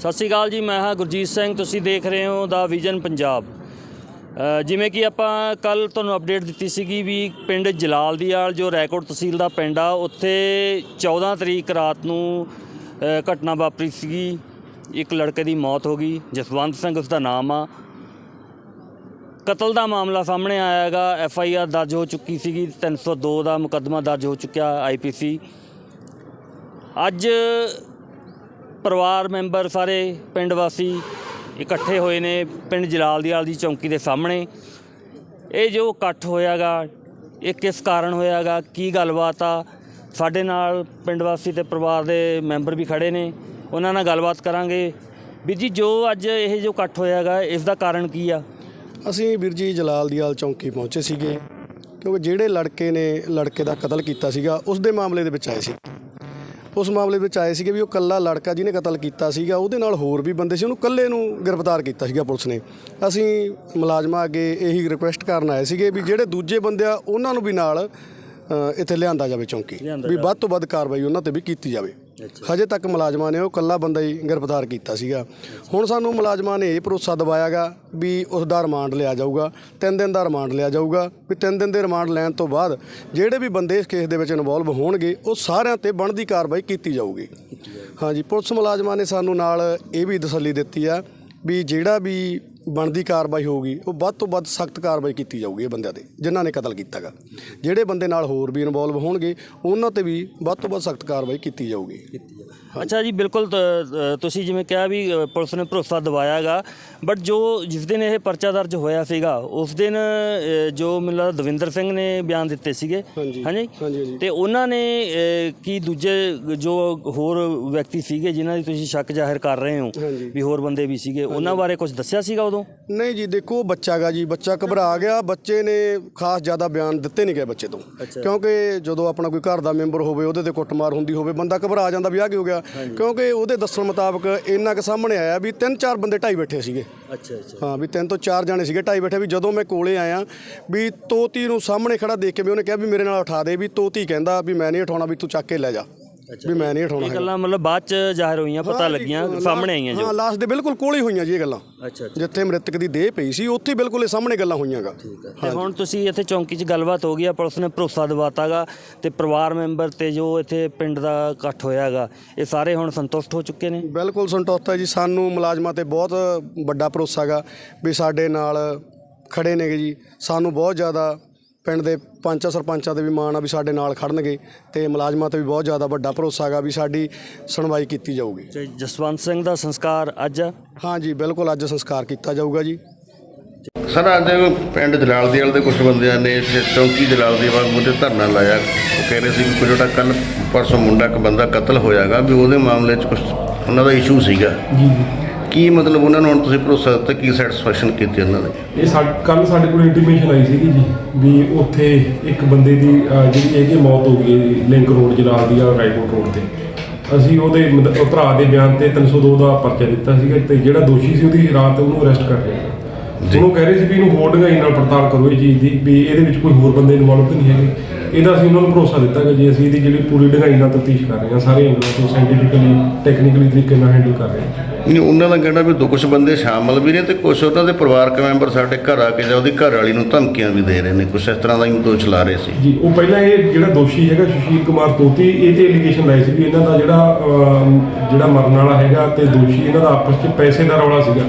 ਸਤਿ ਸ਼੍ਰੀ ਅਕਾਲ ਜੀ, ਮੈਂ ਹਾਂ ਗੁਰਜੀਤ ਸਿੰਘ, ਤੁਸੀਂ ਦੇਖ ਰਹੇ ਹੋ ਦਾ ਵਿਜ਼ਨ ਪੰਜਾਬ। ਜਿਵੇਂ ਕਿ ਆਪਾਂ ਕੱਲ ਤੁਹਾਨੂੰ ਅਪਡੇਟ ਦਿੱਤੀ ਸੀਗੀ ਵੀ ਪਿੰਡ ਜਲਾਲ ਜਲਾਲਦੀਆਲ, ਜੋ ਰੈਕੋਰਡ ਤਹਿਸੀਲ ਦਾ ਪਿੰਡ ਆ, ਉੱਥੇ 14 ਤਰੀਕ ਰਾਤ ਨੂੰ ਘਟਨਾ ਵਾਪਰੀ ਸੀਗੀ। ਇੱਕ ਲੜਕੇ ਦੀ ਮੌਤ ਹੋ ਗਈ, ਜਸਵੰਤ ਸਿੰਘ ਉਸ ਦਾ ਨਾਮ ਆ। ਕਤਲ ਦਾ ਮਾਮਲਾ ਸਾਹਮਣੇ ਆਇਆ ਹੈਗਾ ਐਫ ਆਈ ਆਰ ਦਰਜ ਹੋ ਚੁੱਕੀ ਸੀਗੀ 302 ਦਾ ਮੁਕੱਦਮਾ ਦਰਜ ਹੋ ਚੁੱਕਿਆ ਆਈ ਪੀ ਸੀ। ਅੱਜ ਪਰਿਵਾਰ ਮੈਂਬਰ ਸਾਰੇ ਪਿੰਡ ਵਾਸੀ ਇਕੱਠੇ ਹੋਏ ਨੇ ਪਿੰਡ ਜਲਾਲਦੀਆਲ ਦੀ ਚੌਂਕੀ ਦੇ ਸਾਹਮਣੇ। ਇਹ ਜੋ ਇਕੱਠ ਹੋਇਆਗਾ, ਇਹ ਕਿਸ ਕਾਰਨ ਹੋਇਆਗਾ, ਕੀ ਗੱਲਬਾਤ ਆ? ਸਾਡੇ ਨਾਲ ਪਿੰਡ ਵਾਸੀ ਤੇ ਪਰਿਵਾਰ ਦੇ ਮੈਂਬਰ ਵੀ ਖੜੇ ਨੇ। ਉਹਨਾਂ ਨਾਲ ਗੱਲਬਾਤ ਕਰਾਂਗੇ। ਵੀਰ ਜੀ, ਜੋ ਅੱਜ ਇਹ ਜੋ ਇਕੱਠ ਹੋਇਆਗਾ, ਇਸ ਦਾ ਕਾਰਨ ਕੀ ਆ? ਅਸੀਂ ਵੀਰ ਜੀ ਜਲਾਲਦੀਆਲ ਚੌਂਕੀ ਪਹੁੰਚੇ ਸੀਗੇ, ਕਿਉਂਕਿ ਜਿਹੜੇ ਲੜਕੇ ਨੇ ਲੜਕੇ ਦਾ ਕਤਲ ਕੀਤਾ ਸੀਗਾ, ਉਸ ਦੇ ਮਾਮਲੇ ਦੇ ਵਿੱਚ ਆਏ ਸੀ। ਉਸ ਮਾਮਲੇ ਵਿੱਚ ਆਏ ਸੀਗੇ ਵੀ ਉਹ ਕੱਲਾ ਲੜਕਾ ਜਿਹਨੇ ਕਤਲ ਕੀਤਾ ਸੀਗਾ ਉਹਦੇ ਨਾਲ ਹੋਰ ਵੀ ਬੰਦੇ ਸੀ ਉਹਨੂੰ ਕੱਲੇ ਨੂੰ ਗ੍ਰਿਫਤਾਰ ਕੀਤਾ ਸੀਗਾ ਪੁਲਿਸ ਨੇ। ਅਸੀਂ ਮੁਲਾਜ਼ਮਾਂ ਅੱਗੇ ਇਹੀ ਰਿਕੁਐਸਟ ਕਰਨ ਆਏ ਸੀਗੇ ਵੀ ਜਿਹੜੇ ਦੂਜੇ ਬੰਦੇ ਆ ਉਹਨਾਂ ਨੂੰ ਵੀ ਨਾਲ ਇੱਥੇ ਲਿਆਂਦਾ ਜਾਵੇ ਚੌਂਕੀ ਵੀ ਵੱਧ ਤੋਂ ਵੱਧ ਕਾਰਵਾਈ ਉਹਨਾਂ ਤੇ ਵੀ ਕੀਤੀ ਜਾਵੇ। ਹਜੇ ਤੱਕ ਮੁਲਾਜ਼ਮਾਂ ਨੇ ਉਹ ਕੱਲਾ ਬੰਦਾ ਹੀ ਗ੍ਰਿਫਤਾਰ ਕੀਤਾ ਸੀਗਾ। ਹੁਣ ਸਾਨੂੰ ਮੁਲਾਜ਼ਮਾਂ ਨੇ ਇਹ ਭਰੋਸਾ ਦਿਵਾਇਆਗਾ ਵੀ ਉਸ ਦਾ ਰਿਮਾਂਡ ਲਿਆ ਜਾਊਗਾ। ਤਿੰਨ ਦਿਨ ਦਾ ਰਿਮਾਂਡ ਲਿਆ ਜਾਊਗਾ। ਵੀ ਤਿੰਨ ਦਿਨ ਦੇ ਰਿਮਾਂਡ ਲੈਣ ਤੋਂ ਬਾਅਦ ਜਿਹੜੇ ਵੀ ਬੰਦੇ ਇਸ ਕੇਸ ਦੇ ਵਿੱਚ ਇਨਵੋਲਵ ਹੋਣਗੇ, ਉਹ ਸਾਰਿਆਂ ਤੇ ਬਣਦੀ ਕਾਰਵਾਈ ਕੀਤੀ ਜਾਊਗੀ। ਹਾਂਜੀ, ਪੁਲਿਸ ਮੁਲਾਜ਼ਮਾਂ ਨੇ ਸਾਨੂੰ ਨਾਲ ਇਹ ਵੀ ਤਸੱਲੀ ਦਿੱਤੀ ਆ ਵੀ ਜਿਹੜਾ ਵੀ ਬਣਦੀ ਕਾਰਵਾਈ ਹੋਊਗੀ, ਉਹ ਵੱਧ ਤੋਂ ਵੱਧ ਸਖਤ ਕਾਰਵਾਈ ਕੀਤੀ ਜਾਊਗੀ ਇਹ ਬੰਦਿਆਂ ਤੇ, ਜਿਨ੍ਹਾਂ ਨੇ ਕਤਲ ਕੀਤਾਗਾ ਜਿਹੜੇ ਬੰਦੇ ਨਾਲ ਹੋਰ ਵੀ ਇਨਵੋਲਵ ਹੋਣਗੇ, ਉਹਨਾਂ ਤੇ ਵੀ ਵੱਧ ਤੋਂ ਵੱਧ ਸਖਤ ਕਾਰਵਾਈ ਕੀਤੀ ਜਾਊਗੀ। ਅੱਛਾ ਜੀ ਬਿਲਕੁਲ ਤ- ਤੁਸੀਂ ਜਿਵੇਂ ਕਿਹਾ ਵੀ ਅ, ਪੁਲਿਸ ਨੇ ਭਰੋਸਾ ਦਿਵਾਇਆਗਾ ਬਟ ਜੋ ਜਿਸ ਦਿਨ ਇਹ ਪਰਚਾ ਦਰਜ ਹੋਇਆ ਸੀਗਾ ਉਸ ਦਿਨ ਅ, ਜੋ ਮੈਨੂੰ ਲੱਗਦਾ ਦਵਿੰਦਰ ਸਿੰਘ ਨੇ ਬਿਆਨ ਦਿੱਤੇ ਸੀਗੇ ਹਾਂਜੀ। ਹਾਂਜੀ ਹਾਂਜੀ, ਹਾਂਜੀ। ਤੇ ਉਹਨਾਂ ਨੇ ਅ, ਕੀ ਦੂਜੇ ਜੋ ਹੋਰ ਵਿਅਕਤੀ ਸੀਗੇ ਜਿਨ੍ਹਾਂ ਦੀ ਤੁਸੀਂ ਸ਼ੱਕ ਜ਼ਾਹਿਰ ਕਰ ਰਹੇ ਹੋ ਹਾਂਜੀ। ਵੀ ਹੋਰ ਬੰਦੇ ਵੀ ਸੀਗੇ ਉਹਨਾਂ ਬਾਰੇ ਕੁਝ ਦੱਸਿਆ ਸੀਗਾ ਉਦੋਂ ਨਹੀਂ ਜੀ ਦੇਖੋ ਉਹ ਬੱਚਾ ਗਾ ਜੀ ਬੱਚਾ ਘਬਰਾ ਗਿਆ ਬੱਚੇ ਨੇ ਖਾਸ ਜ਼ਿਆਦਾ ਬਿਆਨ ਦਿੱਤੇ ਨਹੀਂ ਗਏ ਬੱਚੇ ਤੋਂ ਅੱਛਾ। ਕਿਉਂਕਿ ਜਦੋਂ ਆਪਣਾ ਕੋਈ ਘਰ ਦਾ ਮੈਂਬਰ ਹੋਵੇ ਉਹਦੇ ਤੇ ਕੁੱਟਮਾਰ ਹੁੰਦੀ ਹੋਵੇ ਬੰਦਾ ਘਬਰਾ ਜਾਂਦਾ ਵੀ ਆ ਕੀ ਹੋ ਗਿਆ। ਕਿਉਂਕਿ ਉਹਦੇ ਦੱਸਣ ਮੁਤਾਬਕ ਇੰਨਾ ਕੁ ਸਾਹਮਣੇ ਆਇਆ ਵੀ ਤਿੰਨ ਚਾਰ ਬੰਦੇ ਢਾਈ ਬੈਠੇ ਸੀਗੇ। ਅੱਛਾ ਅੱਛਾ। ਹਾਂ ਵੀ ਤਿੰਨ ਤੋਂ ਚਾਰ ਜਾਣੇ ਸੀਗੇ ਢਾਈ ਬੈਠੇ ਵੀ ਜਦੋਂ ਮੈਂ ਕੋਲੇ ਆਇਆ ਵੀ ਤੋਤੀ ਨੂੰ ਸਾਹਮਣੇ ਖੜਾ ਦੇਖ ਕੇ ਵੀ ਉਹਨੇ ਕਿਹਾ ਵੀ ਮੇਰੇ ਨਾਲ ਉਠਾ ਦੇ ਵੀ ਤੋਤੀ ਕਹਿੰਦਾ ਵੀ ਮੈਂ ਨਹੀਂ ਉਠਾਉਣਾ ਵੀ ਤੂੰ ਚੱਕ ਕੇ ਲੈ ਜਾ। ਵੀ ਮੈਂ ਨਹੀਂ ਉਠਾਉਣਾ ਇਹ ਹੈਗਾ। ਗੱਲਾਂ ਮਤਲਬ ਬਾਅਦ ਚ ਜ਼ਾਹਿਰ ਹੋਈਆਂ ਪਤਾ ਲੱਗੀਆਂ ਸਾਹਮਣੇ ਆਈਆਂ ਜੋ। ਹਾਂ ਲਾਸਟ ਦੇ ਬਿਲਕੁਲ ਕੋਲ ਹੀ ਹੋਈਆਂ ਜੀ ਇਹ ਗੱਲਾਂ। ਅੱਛਾ ਜਿੱਥੇ ਮ੍ਰਿਤਕ ਦੀ ਦੇਹ ਪਈ ਸੀ ਉੱਥੇ ਬਿਲਕੁਲ ਇਹ ਸਾਹਮਣੇ ਗੱਲਾਂ ਹੋਈਆਂਗਾ। ਤੇ ਹੁਣ ਤੁਸੀਂ ਇੱਥੇ ਚੌਂਕੀ 'ਚ ਗੱਲਬਾਤ ਹੋ ਗਈ ਆ ਪੁਲਿਸ ਨੇ ਭਰੋਸਾ ਦਿਵਾਤਾਗਾ ਤੇ ਪਰਿਵਾਰ ਮੈਂਬਰ ਤੇ ਜੋ ਇੱਥੇ ਪਿੰਡ ਦਾ ਇਕੱਠ ਹੋਇਆਗਾ ਇਹ ਸਾਰੇ ਹੁਣ ਸੰਤੁਸ਼ਟ ਹੋ ਚੁੱਕੇ ਨੇ? ਬਿਲਕੁਲ ਸੰਤੋਖਤਾ ਜੀ ਸਾਨੂੰ ਮੁਲਾਜ਼ਮਾਂ ਤੇ ਬਹੁਤ ਵੱਡਾ ਭਰੋਸਾ ਗਾ ਵੀ ਸਾਡੇ ਨਾਲ ਖੜੇ ਨੇਗੇ ਜੀ। ਸਾਨੂੰ ਬਹੁਤ ਜ਼ਿਆਦਾ ਪਿੰਡ ਦੇ ਪੰਚਾਂ ਸਰਪੰਚਾਂ ਤੇ ਵੀ ਮਾਣ ਆ ਵੀ ਸਾਡੇ ਨਾਲ ਖੜਨਗੇ ਤੇ ਮੁਲਾਜ਼ਮਾਂ ਤੇ ਵੀ ਬਹੁਤ ਜ਼ਿਆਦਾ ਵੱਡਾ ਭਰੋਸਾ ਗਾ ਵੀ ਸਾਡੀ ਸੁਣਵਾਈ ਕੀਤੀ ਜਾਊਗੀ। ਤੇ ਜਸਵੰਤ ਸਿੰਘ ਦਾ ਸੰਸਕਾਰ ਅੱਜ ਆ? ਹਾਂ ਜੀ ਬਿਲਕੁਲ ਅੱਜ ਸੰਸਕਾਰ ਕੀਤਾ ਜਾਊਗਾ ਜੀ। ਸਰ ਅੱਜ ਪਿੰਡ ਜਲਾਲਦੀਵਾਲ ਦੇ ਕੁਝ ਬੰਦਿਆਂ ਨੇ ਇੱਥੇ ਚੌਂਕੀ ਜਲਾਲਦੀਵਾਲ ਮੁੱਦੇ ਧਰਨਾ ਲਾਇਆ। ਉਹ ਕਹਿ ਰਹੇ ਸੀ ਵੀ ਕੋਈ ਜਿਹੜਾ ਕੱਲ ਪਰਸੋਂ ਮੁੰਡਾ ਇੱਕ ਬੰਦਾ ਕਤਲ ਹੋਇਆਗਾ ਵੀ ਉਹਦੇ ਮਾਮਲੇ 'ਚ ਕੁਝ ਉਹਨਾਂ ਦਾ ਇਸ਼ੂ ਸੀਗਾ। ਕੀ ਮਤਲਬ ਉਹਨਾਂ ਨੂੰ ਹੁਣ ਤੁਸੀਂ ਭਰੋਸਾ ਦਿੱਤਾ ਕੀ ਸੈਟੀਸਫੈਕਸ਼ਨ ਕੀਤੀ ਉਹਨਾਂ ਨੇ? ਇਹ ਕੱਲ ਸਾਡੇ ਕੋਲ ਇੰਟੀਮੇਸ਼ਨ ਆਈ ਸੀਗੀ ਜੀ ਵੀ ਉੱਥੇ ਇੱਕ ਬੰਦੇ ਦੀ ਅਹ, ਜਿਹੜੀ ਇਹਦੀ ਮੌਤ ਹੋ ਗਈ ਹੈ ਲਿੰਕ ਰੋਡ ਜਲਾਲ ਦੀ ਆ ਰਾਈਕੋਟ ਰੋਡ ਤੇ। ਅਸੀਂ ਉਹਦੇ ਮਤ- ਉਹ ਭਰਾ ਦੇ ਬਿਆਨ ਤੇ 302 ਦਾ ਪਰਚਾ ਦਿੱਤਾ ਸੀਗਾ ਤੇ ਜਿਹੜਾ ਦੋਸ਼ੀ ਸੀ ਉਹਦੀ ਰਾਤ ਉਹਨੂੰ ਅਰੈਸਟ ਕਰ ਲਿਆ। ਉਹਨੂੰ ਕਹਿ ਰਹੇ ਸੀ ਵੀ ਇਹਨੂੰ ਹੋਰ ਡੂੰਘਾਈ ਨਾਲ ਪੜਤਾਲ ਕਰੋ ਇਹ ਚੀਜ਼ ਦੀ ਵੀ ਇਹਦੇ ਵਿੱਚ ਕੋਈ ਹੋਰ ਬੰਦੇ ਇਨਵੋਲਵ ਤਾਂ ਨਹੀਂ ਹੈਗੇ। ਇਹਦਾ ਅਸੀਂ ਉਹਨਾਂ ਨੂੰ ਭਰੋਸਾ ਦਿੱਤਾ ਕਿ ਜੀ ਅਸੀਂ ਇਹਦੀ ਜਿਹੜੀ ਪੂਰੀ ਡੂੰਘਾਈ ਨਾਲ ਤਫਤੀਸ਼ ਕਰ ਰਹੇ ਹਾਂ ਸਾਰੇ ਐਂਗਲਾਂ ਤੋਂ ਸਾਇੰਟੀਫਿਕਲੀ ਟੈਕਨੀਕਲੀ ਤਰੀਕੇ ਨਾਲ ਹੈਂਡਲ ਕਰ ਰਹੇ ਹਾਂ। ਨਹੀਂ ਉਹਨਾਂ ਦਾ ਕਹਿਣਾ ਵੀ ਦੋ ਕੁਝ ਬੰਦੇ ਸ਼ਾਮਲ ਵੀ ਨੇ ਤੇ ਕੁਝ ਉਹਨਾਂ ਦੇ ਪਰਿਵਾਰਕ ਮੈਂਬਰ ਸਾਡੇ ਘਰ ਆ ਕੇ ਜਾਂ ਉਹਦੀ ਘਰ ਵਾਲੀ ਨੂੰ ਧਮਕੀਆਂ ਵੀ ਦੇ ਰਹੇ ਨੇ ਕੁਝ ਇਸ ਤਰ੍ਹਾਂ ਦਾ ਹੀ ਦੋਸ਼ ਲਾ ਰਹੇ ਸੀ। ਜੀ ਉਹ ਪਹਿਲਾਂ ਇਹ ਜਿਹੜਾ ਦੋਸ਼ੀ ਹੈਗਾ ਸੁਸ਼ੀਲ ਕੁਮਾਰ ਤੋਤੀ ਇਹ ਤੇ ਐਲੀਗੇਸ਼ਨ ਲਾਈ ਸੀ ਵੀ ਇਹਨਾਂ ਦਾ ਜਿਹੜਾ ਜਿਹੜਾ ਮਰਨ ਵਾਲਾ ਹੈਗਾ ਤੇ ਦੋਸ਼ੀ ਇਹਨਾਂ ਦਾ ਆਪਸ ਵਿੱਚ ਪੈਸੇ ਦਾ ਰੌਲਾ ਸੀਗਾ।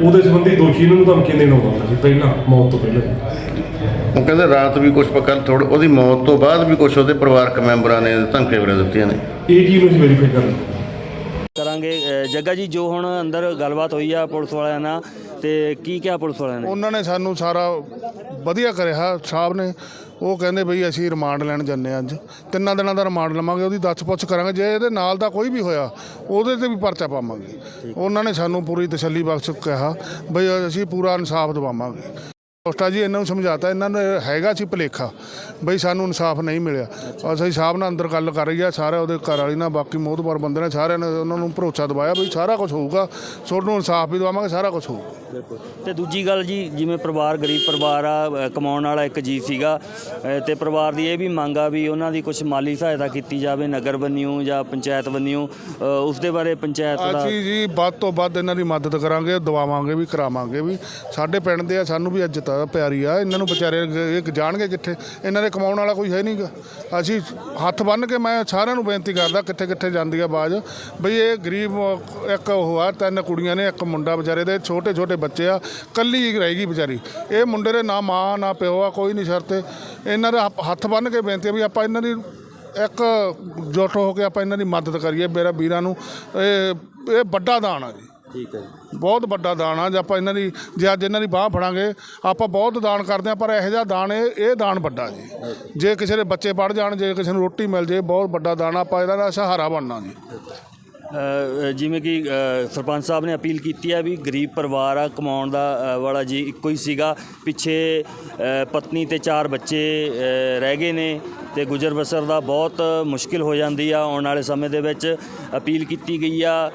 ਉਹਦੇ ਸੰਬੰਧੀ ਦੋਸ਼ੀ ਇਹਨਾਂ ਨੂੰ ਧਮਕੀਆਂ ਦੇਣ ਆਉਂਦਾ ਸੀ ਪਹਿਲਾਂ ਮੌਤ ਤੋਂ ਪਹਿਲਾਂ। ਉਹ ਕਹਿੰਦੇ ਰਾਤ ਵੀ ਕੁਝ ਪਕੜ ਥੋੜ ਉਹਦੀ ਮੌਤ ਤੋਂ ਬਾਅਦ ਵੀ ਕੁਝ ਉਹਦੇ ਪਰਿਵਾਰਕ ਮੈਂਬਰਾਂ ਨੇ ਧਮਕੀਆਂ ਵਗੈਰਾ ਦਿੱਤੀਆਂ ਨੇ। ਇਹ ਚੀਜ਼ ਨੂੰ ਵੈਰੀਫਾਈ ਕਰ ਲਈ ਕਰਾਂਗੇ ਅ, ਜੱਗਾ ਜੀ ਜੋ ਹੁਣ ਅੰਦਰ ਗੱਲਬਾਤ ਹੋਈ ਆ ਪੁਲਿਸ ਵਾਲਿਆਂ ਨਾਲ ਤੇ ਕੀ ਕਿਹਾ ਪੁਲਿਸ ਵਾਲਿਆਂ ਨੇ? ਉਹਨਾਂ ਨੇ ਸਾਨੂੰ ਸਾਰਾ ਵਧੀਆ ਕਰਿਆ ਸਾਹਿਬ ਨੇ। ਉਹ ਕਹਿੰਦੇ ਬਈ ਅਸੀਂ ਰਿਮਾਂਡ ਲੈਣ ਜੰਨੇ ਅੱਜ। ਤਿੰਨਾਂ ਦਿਨਾਂ ਦਾ ਰਿਮਾਂਡ ਲਵਾਂਗੇ ਉਹਦੀ ਦੱਸ ਪੁੱਛ ਕਰਾਂਗੇ। ਜੇ ਇਹਦੇ ਨਾਲ ਦਾ ਕੋਈ ਵੀ ਹੋਇਆ ਉਹਦੇ ਤੇ ਵੀ ਪਰਚਾ ਪਾਵਾਂਗੇ। ਉਹਨਾਂ ਨੇ ਸਾਨੂੰ ਪੂਰੀ ਤਸੱਲੀ ਬਖਸ਼ ਕਿਹਾ ਬਈ ਅਸੀਂ ਪੂਰਾ ਇਨਸਾਫ ਦਿਵਾਵਾਂਗੇ। ਉਸਤਾ ਜੀ ਇਹਨਾਂ ਨੂੰ ਸਮਝਾਤਾ ਇਹਨਾਂ ਨੇ ਹੈਗਾ ਸੀ ਭਲੇਖਾ ਬਈ ਸਾਨੂੰ ਇਨਸਾਫ ਨਹੀਂ ਮਿਲਿਆ। ਅਸੀਂ ਸਾਹਿਬ ਨਾਲ ਅੰਦਰ ਗੱਲ ਕਰ ਰਹੀ ਆ ਸਾਰੇ ਉਹਦੇ ਘਰ ਵਾਲੀ ਨਾਲ ਬਾਕੀ ਮੋਹਤਬਰ ਬੰਦੇ ਨੇ ਸਾਰਿਆਂ ਨੇ ਉਹਨਾਂ ਨੂੰ ਭਰੋਸਾ ਦਿਵਾਇਆ ਬਈ ਸਾਰਾ ਕੁਝ ਹੋਊਗਾ ਤੁਹਾਨੂੰ ਇਨਸਾਫ ਵੀ ਦਵਾਵਾਂਗੇ ਸਾਰਾ ਕੁਝ ਹੋਊਗਾ। ਤੇ ਦੂਜੀ ਗੱਲ ਜੀ ਜਿਵੇਂ ਪਰਿਵਾਰ ਗਰੀਬ ਪਰਿਵਾਰ ਆ ਕਮਾਉਣ ਵਾਲਾ ਇੱਕ ਜੀ ਸੀਗਾ ਤੇ ਪਰਿਵਾਰ ਦੀ ਇਹ ਵੀ ਮੰਗ ਆ ਵੀ ਉਹਨਾਂ ਦੀ ਕੁਝ ਮਾਲੀ ਸਹਾਇਤਾ ਕੀਤੀ ਜਾਵੇ ਨਗਰ ਬੰਨਿਓ ਜਾਂ ਪੰਚਾਇਤ ਬੰਨਿਓ ਉਸ ਦੇ ਬਾਰੇ ਪੰਚਾਇਤ ਦਾ ਅਸੀਂ ਜੀ ਵੱਧ ਤੋਂ ਵੱਧ ਇਹਨਾਂ ਦੀ ਮਦਦ ਕਰਾਂਗੇ ਦਵਾਵਾਂਗੇ ਵੀ ਕਰਾਵਾਂਗੇ ਵੀ। ਸਾਡੇ ਪਿੰਡ ਦੇ ਆ ਸਾਨੂੰ ਵੀ ਇੱਜ਼ਤ ਆ ਪਿਆਰੀ ਆ, ਇਹਨਾਂ ਨੂੰ ਵਿਚਾਰੇ ਇਹ ਜਾਣਗੇ ਕਿੱਥੇ? ਇਹਨਾਂ ਦੇ ਕਮਾਉਣ ਵਾਲਾ ਕੋਈ ਹੈ ਨਹੀਂਗਾ। ਅਸੀਂ ਹੱਥ ਬੰਨ੍ਹ ਕੇ ਮੈਂ ਸਾਰਿਆਂ ਨੂੰ ਬੇਨਤੀ ਕਰਦਾ, ਕਿੱਥੇ ਕਿੱਥੇ ਜਾਂਦੀ ਆ ਬਾਜ਼ ਬਈ ਇਹ ਗਰੀਬ ਇੱਕ ਉਹ ਆ, ਤਿੰਨ ਕੁੜੀਆਂ ਨੇ, ਇੱਕ ਮੁੰਡਾ ਵਿਚਾਰੇ ਦੇ, ਛੋਟੇ ਛੋਟੇ ਬੱਚੇ ਆ, ਕੱਲੀ ਰਹੇਗੀ ਵਿਚਾਰੀ। ਇਹ ਮੁੰਡੇ ਦੇ ਨਾ ਮਾਂ, ਨਾ ਪਿਓ ਆ, ਕੋਈ ਨਹੀਂ ਸ਼ਰਤੇ। ਇਹਨਾਂ ਦਾ ਹੱਥ- ਹੱਥ ਬੰਨ੍ਹ ਕੇ ਬੇਨਤੀ ਆ ਵੀ ਆਪਾਂ ਇਹਨਾਂ ਦੀ ਇੱਕ ਜੁੱਟ ਹੋ ਕੇ ਆਪਾਂ ਇਹਨਾਂ ਦੀ ਮਦਦ ਕਰੀਏ, ਮੇਰਾ ਵੀਰਾਂ ਨੂੰ। ਇਹ ਇਹ ਵੱਡਾ ਦਾਨ ਆ ਜੀ। ਠੀਕ ਹੈ ਜੀ। ਬਹੁਤ ਵੱਡਾ ਦਾਨ ਆ ਜੇ ਆਪਾਂ ਇਹਨਾਂ ਦੀ ਜੇ ਅੱਜ ਇਹਨਾਂ ਦੀ ਬਾਹ ਫੜਾਂਗੇ ਆਪਾਂ ਬਹੁਤ ਦਾਨ ਕਰਦੇ ਆ ਪਰ ਇਹੋ ਜਿਹਾ ਦਾਨ ਇਹ ਇਹ ਦਾਨ ਵੱਡਾ ਜੀ। ਜੇ ਕਿਸੇ ਦੇ ਬੱਚੇ ਪੜ ਜਾਣ ਜੇ ਕਿਸੇ ਨੂੰ ਰੋਟੀ ਮਿਲ ਜੇ ਬਹੁਤ ਵੱਡਾ ਦਾਨ ਆ, ਆਪਾਂ ਇਹਦਾ ਦਾ ਸਹਾਰਾ ਬਣਨਾ ਜੀ। ਅ, ਜਿਵੇਂ ਕਿ ਅ, ਸਰਪੰਚ ਸਾਹਿਬ ਨੇ ਅਪੀਲ ਕੀਤੀ ਹੈ ਵੀ ਗਰੀਬ ਪਰਿਵਾਰ ਆ ਕਮਾਉਣ ਦਾ ਅ, ਵਾਲਾ ਜੀ ਇੱਕੋ ਹੀ ਸੀਗਾ। ਪਿੱਛੇ ਅ, ਪਤਨੀ ਤੇ ਚਾਰ ਬੱਚੇ ਅ, ਰਹਿ ਗਏ ਨੇ ਤੇ ਗੁਜ਼ਰ ਬਸਰ ਦਾ ਬਹੁਤ ਮੁਸ਼ਕਿਲ ਹੋ ਜਾਂਦੀ ਆ। ਆਉਣ ਵਾਲੇ ਸਮੇਂ ਦੇ ਵਿੱਚ ਅਪੀਲ ਕੀਤੀ ਗਈ ਆ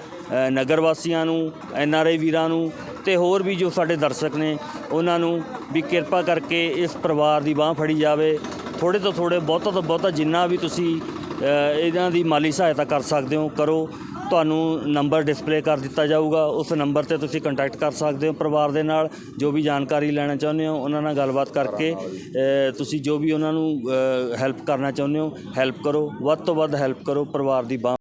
ਨਗਰ ਵਾਸੀਆਂ ਨੂੰ, ਐਨ ਆਰ ਆਈ ਵੀਰਾਂ ਨੂੰ ਤੇ ਹੋਰ ਵੀ ਜੋ ਸਾਡੇ ਦਰਸ਼ਕ ਨੇ, ਉਹਨਾਂ ਨੂੰ ਵੀ ਕਿਰਪਾ ਕਰਕੇ ਇਸ ਪਰਿਵਾਰ ਦੀ ਬਾਹ ਫੜੀ ਜਾਵੇ। ਥੋੜੇ ਤੋਂ ਥੋੜੇ ਬਹੁਤਾ ਤੋਂ ਬਹੁਤਾ ਜਿੰਨਾ ਵੀ ਤੁਸੀਂ ਇਹਨਾਂ ਦੀ ਮਾਲੀ ਸਹਾਇਤਾ ਕਰ ਸਕਦੇ ਹੋ, ਕਰੋ। ਤੁਹਾਨੂੰ ਨੰਬਰ ਡਿਸਪਲੇ ਕਰ ਦਿੱਤਾ ਜਾਊਗਾ। ਉਸ ਨੰਬਰ ਤੇ ਤੁਸੀਂ ਕੰਟੈਕਟ ਕਰ ਸਕਦੇ ਹੋ ਪਰਿਵਾਰ ਦੇ ਨਾਲ। ਜੋ ਵੀ ਜਾਣਕਾਰੀ ਲੈਣਾ ਚਾਹੁੰਦੇ ਹੋ, ਉਹਨਾਂ ਨਾਲ ਗੱਲਬਾਤ ਕਰਕੇ ਤੁਸੀਂ ਜੋ ਵੀ ਉਹਨਾਂ ਨੂੰ ਹੈਲਪ ਕਰਨਾ ਚਾਹੁੰਦੇ ਹੋ, ਹੈਲਪ ਕਰੋ। ਵੱਧ ਤੋਂ ਵੱਧ ਹੈਲਪ ਕਰੋ, ਪਰਿਵਾਰ ਦੀ ਬਾਂਹ